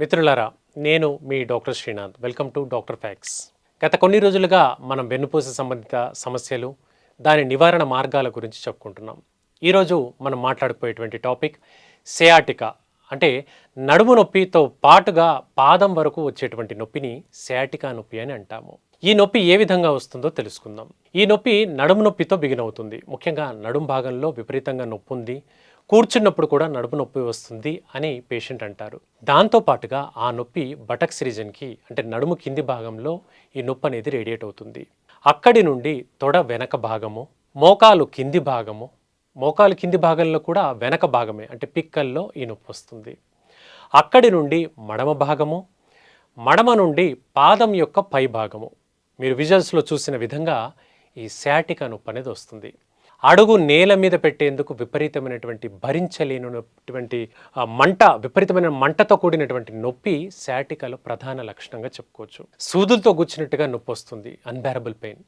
మిత్రులారా నేను మీ doctor Srinath. Welcome to doctor facts గత కొన్ని రోజులుగా మనం వెన్నుపూస సంబంధిత సమస్యలు దాని నివారణ మార్గాల గురించి చెప్పుకుంటున్నాం. ఈరోజు మనం మాట్లాడుకోయేటువంటి టాపిక్ సేయాటికా. అంటే నడుము నొప్పితో పాటుగా పాదం వరకు వచ్చేటువంటి నొప్పిని సెయాటికా నొప్పి అని అంటాము. ఈ నొప్పి ఏ విధంగా వస్తుందో తెలుసుకుందాం. ఈ నొప్పి నడుము నొప్పితో బిగినవుతుంది. ముఖ్యంగా నడుము భాగంలో విపరీతంగా నొప్పి ఉంది కూర్చున్నప్పుడు కూడా నడుము నొప్పి వస్తుంది అని పేషెంట్ అంటారు. దాంతో పాటుగా ఆ నొప్పి బటక్స్ రీజన్కి అంటే నడుము కింది భాగంలో ఈ నొప్పి అనేది రేడియేట్ అవుతుంది. అక్కడి నుండి తొడ వెనక భాగము మోకాలు కింది భాగము మోకాలు కింది భాగంలో కూడా వెనక భాగమే అంటే పిక్కల్లో ఈ నొప్పి వస్తుంది. అక్కడి నుండి మడమ భాగము మడమ నుండి పాదం యొక్క పై భాగము. మీరు విజువల్స్లో చూసిన విధంగా ఈ శాటికా నొప్పి అనేది వస్తుంది. అడుగు నేల మీద పెట్టేందుకు విపరీతమైనటువంటి భరించలేనటువంటి మంట విపరీతమైన మంటతో కూడినటువంటి నొప్పి శాటికాలో ప్రధాన లక్షణంగా చెప్పుకోవచ్చు. సూదులతో గుచ్చినట్టుగా నొప్పి వస్తుంది. అన్బేరబుల్ పెయిన్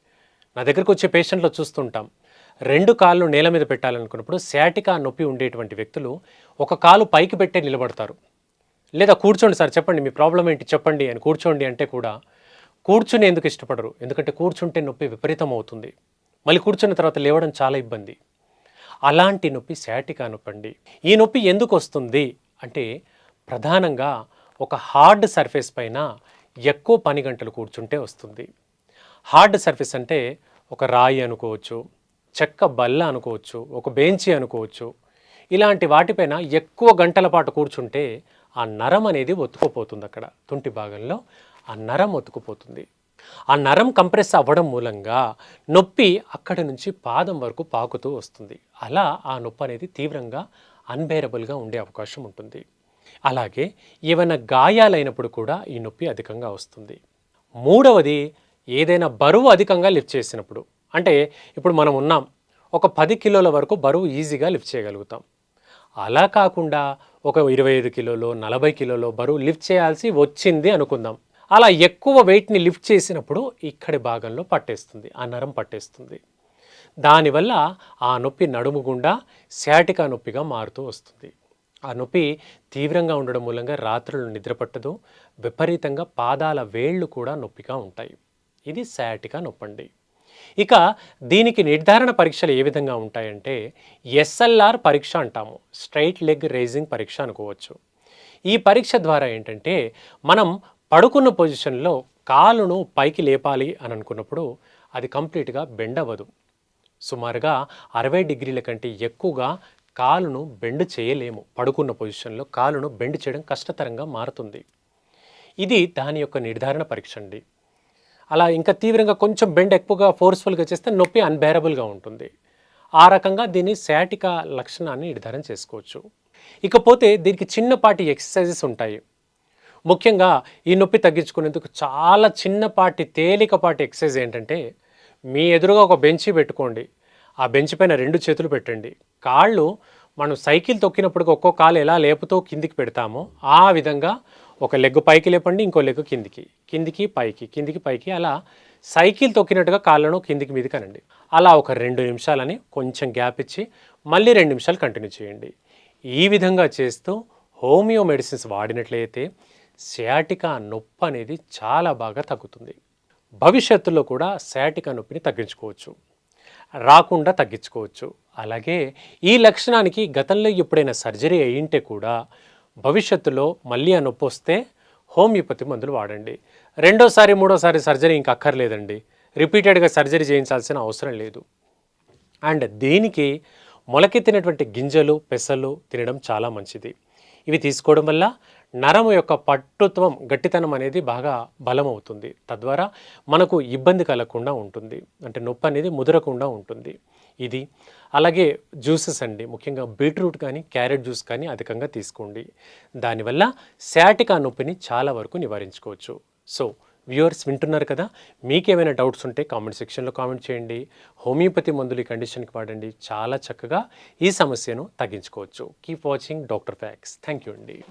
నా దగ్గరకు వచ్చే పేషెంట్లో చూస్తుంటాం. రెండు కాళ్ళు నేల మీద పెట్టాలనుకున్నప్పుడు శాటికా నొప్పి ఉండేటువంటి వ్యక్తులు ఒక కాలు పైకి పెట్టే నిలబడతారు. లేదా కూర్చోండి సార్ చెప్పండి మీ ప్రాబ్లం ఏంటి చెప్పండి అని కూర్చోండి అంటే కూడా కూర్చుని ఎందుకు ఇష్టపడరు. ఎందుకంటే కూర్చుంటే నొప్పి విపరీతం అవుతుంది మళ్ళీ కూర్చున్న తర్వాత లేవడం చాలా ఇబ్బంది. అలాంటి నొప్పి శాటికా నొప్పండి. ఈ నొప్పి ఎందుకు వస్తుంది? అంటే ప్రధానంగా ఒక హార్డ్ సర్ఫేస్ పైన ఎక్కువ పని గంటలు కూర్చుంటే వస్తుంది. హార్డ్ సర్ఫేస్ అంటే ఒక రాయి అనుకోవచ్చు చెక్క బల్ల అనుకోవచ్చు ఒక బెంచి అనుకోవచ్చు. ఇలాంటి వాటిపైన ఎక్కువ గంటల పాటు కూర్చుంటే ఆ నరం అనేది ఒత్తుకుపోతుంది అక్కడ తుంటి భాగంలో ఆ నరం ఒత్తుకుపోతుంది. ఆ నరం కంప్రెస్ అవ్వడం మూలంగా నొప్పి అక్కడి నుంచి పాదం వరకు పాకుతూ వస్తుంది. అలా ఆ నొప్పి అనేది తీవ్రంగా అన్బేరబుల్గా ఉండే అవకాశం ఉంటుంది. అలాగే ఏమైనా గాయాలైనప్పుడు కూడా ఈ నొప్పి అధికంగా వస్తుంది. మూడవది ఏదైనా బరువు అధికంగా లిఫ్ట్ చేసినప్పుడు. అంటే ఇప్పుడు మనం ఉన్నాం ఒక పది కిలోల వరకు బరువు ఈజీగా లిఫ్ట్ చేయగలుగుతాం. అలా కాకుండా ఒక ఇరవై ఐదు కిలోలో నలభై కిలోలో బరువు లిఫ్ట్ చేయాల్సి వచ్చింది అనుకుందాం. అలా ఎక్కువ వెయిట్ని లిఫ్ట్ చేసినప్పుడు ఇక్కడి భాగంలో పట్టేస్తుంది ఆ నరం పట్టేస్తుంది. దానివల్ల ఆ నొప్పి నడుము గుండా శాటికా నొప్పిగా మారుతూ వస్తుంది. ఆ నొప్పి తీవ్రంగా ఉండడం మూలంగా రాత్రులు నిద్రపట్టదు విపరీతంగా పాదాల వేళ్ళు కూడా నొప్పిగా ఉంటాయి. ఇది శాటికా నొప్పండి. ఇక దీనికి నిర్ధారణ పరీక్షలు ఏ విధంగా ఉంటాయంటే ఎస్ఎల్ఆర్ పరీక్ష అంటాము స్ట్రైట్ లెగ్ రేజింగ్ పరీక్ష అనుకోవచ్చు. ఈ పరీక్ష ద్వారా ఏంటంటే మనం పడుకున్న పొజిషన్లో కాలును పైకి లేపాలి అని అనుకున్నప్పుడు అది కంప్లీట్గా బెండ్ అవ్వదు సుమారుగా అరవై డిగ్రీల కంటే ఎక్కువగా కాలును బెండ్ చేయలేము. పడుకున్న పొజిషన్లో కాలును బెండ్ చేయడం కష్టతరంగా మారుతుంది. ఇది దాని యొక్క నిర్ధారణ పరీక్ష అండి. అలా ఇంకా తీవ్రంగా కొంచెం బెండ్ ఎక్కువగా ఫోర్స్ఫుల్గా చేస్తే నొప్పి అన్బేరబుల్గా ఉంటుంది. ఆ రకంగా దీన్ని శాటిక లక్షణాన్ని నిర్ధారణ చేసుకోవచ్చు. ఇకపోతే దీనికి చిన్నపాటి ఎక్సర్సైజెస్ ఉంటాయి. ముఖ్యంగా ఈ నొప్పి తగ్గించుకునేందుకు చాలా చిన్నపాటి తేలికపాటి ఎక్సర్సైజ్ ఏంటంటే మీ ఎదురుగా ఒక బెంచి పెట్టుకోండి. ఆ బెంచ్ పైన రెండు చేతులు పెట్టండి. కాళ్ళు మనం సైకిల్ తొక్కినప్పుడు ఒక్కో కాలు ఎలా లేపుతో కిందికి పెడతామో ఆ విధంగా ఒక లెగ్ పైకి లేపండి ఇంకో లెగ్ కిందికి. కిందికి పైకి కిందికి పైకి అలా సైకిల్ తొక్కినట్టుగా కాళ్ళను కిందికి మీదకి అనండి. అలా ఒక రెండు నిమిషాలని కొంచెం గ్యాప్ ఇచ్చి మళ్ళీ రెండు నిమిషాలు కంటిన్యూ చేయండి. ఈ విధంగా చేస్తూ హోమియో మెడిసిన్స్ వాడినట్లయితే సియాటికా నొప్పి అనేది చాలా బాగా తగ్గుతుంది. భవిష్యత్తులో కూడా సయాటికా నొప్పిని తగ్గించుకోవచ్చు. రాకుండా తగ్గించుకోవచ్చు. అలాగే ఈ లక్షణానికి గతంలో ఎప్పుడైనా సర్జరీ అయ్యింటే కూడా భవిష్యత్తులో మళ్ళీ ఆ నొప్పి వస్తే హోమియోపతి మందులు వాడండి. రెండోసారి మూడోసారి సర్జరీ ఇంకా అక్కర్లేదండి. రిపీటెడ్గా సర్జరీ చేయించాల్సిన అవసరం లేదు. అండ్ దీనికి మొలకెత్తినటువంటి గింజలు పెసలు తినడం చాలా మంచిది. ఇవి తీసుకోవడం వల్ల నరము యొక్క పట్టుత్వం గట్టితనం అనేది బాగా బలం అవుతుంది తద్వారా మనకు ఇబ్బంది కలగకుండా ఉంటుంది. అంటే నొప్పి అనేది ముదరకుండా ఉంటుంది. ఇది అలాగే జ్యూసెస్ అండి. ముఖ్యంగా బీట్రూట్ కానీ క్యారెట్ జ్యూస్ కానీ అధికంగా తీసుకోండి. దానివల్ల శాటికా నొప్పిని చాలా వరకు నివారించుకోవచ్చు. సో వ్యూవర్స్ వింటున్నారు కదా? మీకేమైనా డౌట్స్ ఉంటే కామెంట్ సెక్షన్లో కామెంట్ చేయండి. హోమియోపతి మందులు ఈ కండిషన్కి వాడండి. చాలా చక్కగా ఈ సమస్యను తగ్గించుకోవచ్చు. Keep watching doctor facts. Thank you అండి.